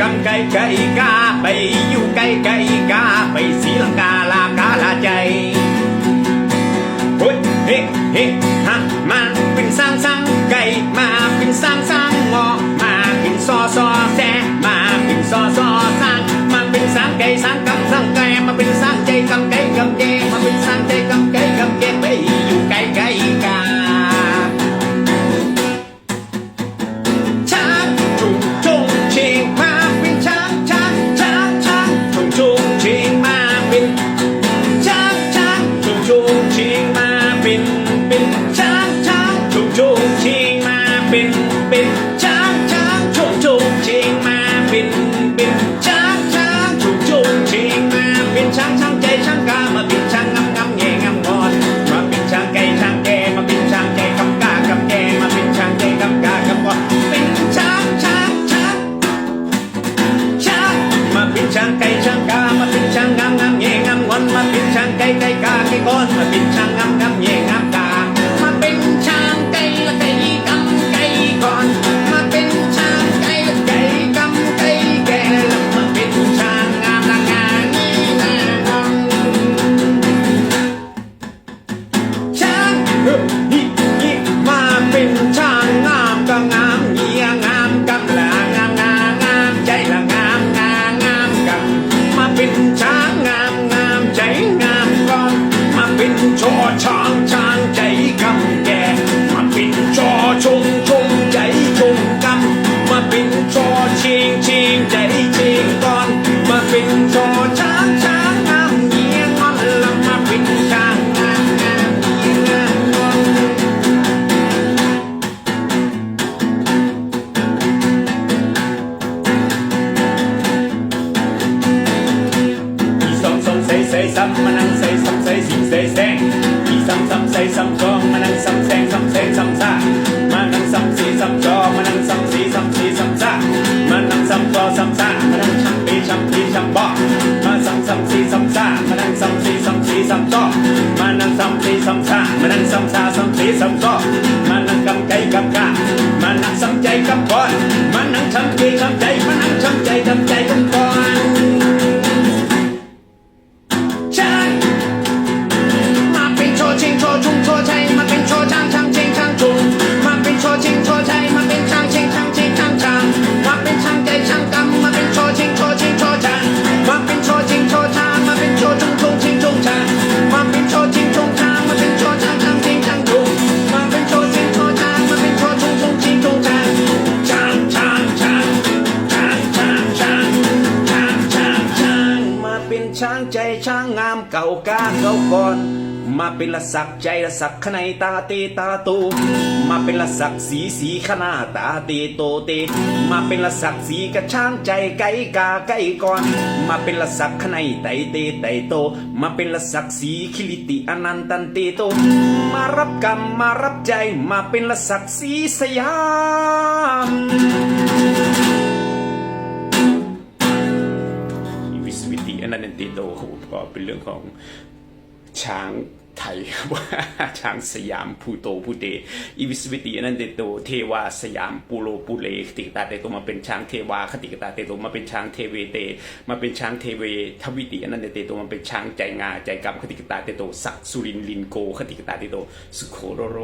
กำไก่ไก่กาไปอยู่ไก่ไก่กาไปสีลังกาลากาลาใจเฮ้ยเฮ้เฮ้ฮะมาเป็นสร้างสร้างไก่มาเป็นสร้างสร้างงอมาเป็นซอซอแซมาเป็นซอซอสร้างมาเป็นสร้างไก่สร้างกำสร้างไก่มาเป็นสร้าง เป็นช้างช้างจุงจุงเชียงมาเป็นเป็นช้างช้างจุงจุงเชียงมาเป็นช้างช้างใจช้างกามาเป็นช้างงำงำแงงำงอนมาเป็นช้างไก่ช้างแกมาเป็นช้างใจกำกากำแกมาเป็นช้างใจกำกากำกอนเป็นช้างช้างช้างช้างมาเป็นช้างไก่ช้างกามาเป็นช้างงำงำแงงำงอนมาเป็นช้างไก่ไก่กาไก่กอนมาเป็น ซ้ำมานั่งใส่ซ้ำใส่สิงใส่แซงอีซ้ำซ้ำใส่ซ้ำสองมานั่งซ้ำแซงซ้ำแซงซ้ำซ่ามานั่งซ้ำสีซ้ำจอมานั่งซ้ำสีซ้ำสีซ้ำซ่ามานั่งซ้ำจอซ้ำซ่ามานั่งช้ำปีช้ำปีช้ำบอกมาซ้ำซ้ำสีซ้ำซ่ามานั่งซ้ำสีซ้ำสีซ้ำจอมานั่งซ้ำสีซ้ำซ่ามานั่งซ้ำซ่าซ้ำสีซ้ำจอมานั่งกำไก่กำกามานั่งซ้ำใจกำก่อนมานั่งช้ำปีช้ำใจมานั่งช้ำใจช้ำใจกำ ใจช้างงามเก่ากาเก่าก่อน มาเป็นละสักใจละสักขในตาเตตาโตมาเป็นละสักสีสีขนาตาเตโตเต มาเป็นละสักสีกระช้างใจไก่กาไก่ก่อน มาเป็นละสักขในไตเตไตโต มาเป็นละสักสีคิลิติอนันตันเตโต มารับกรรมมารับใจมาเป็นละสักสีสยาม อนันติโตก็เป็นเรื่องของช้างไทยว่าช้างสยามภูโตภูเตอีวิสวิติอนันเตโตเทวาสยามปูโรปูเลคติกตาเตโตมาเป็นช้างเทวาคติกตาเตโตมาเป็นช้างเทเวเต มาเป็นช้างเทเวทวิติอนันเตโตมาเป็นช้างใจงาใจกรรมคติกตาเตโตสักสุรินลินโกคติกตาเตโตสุโคโรโร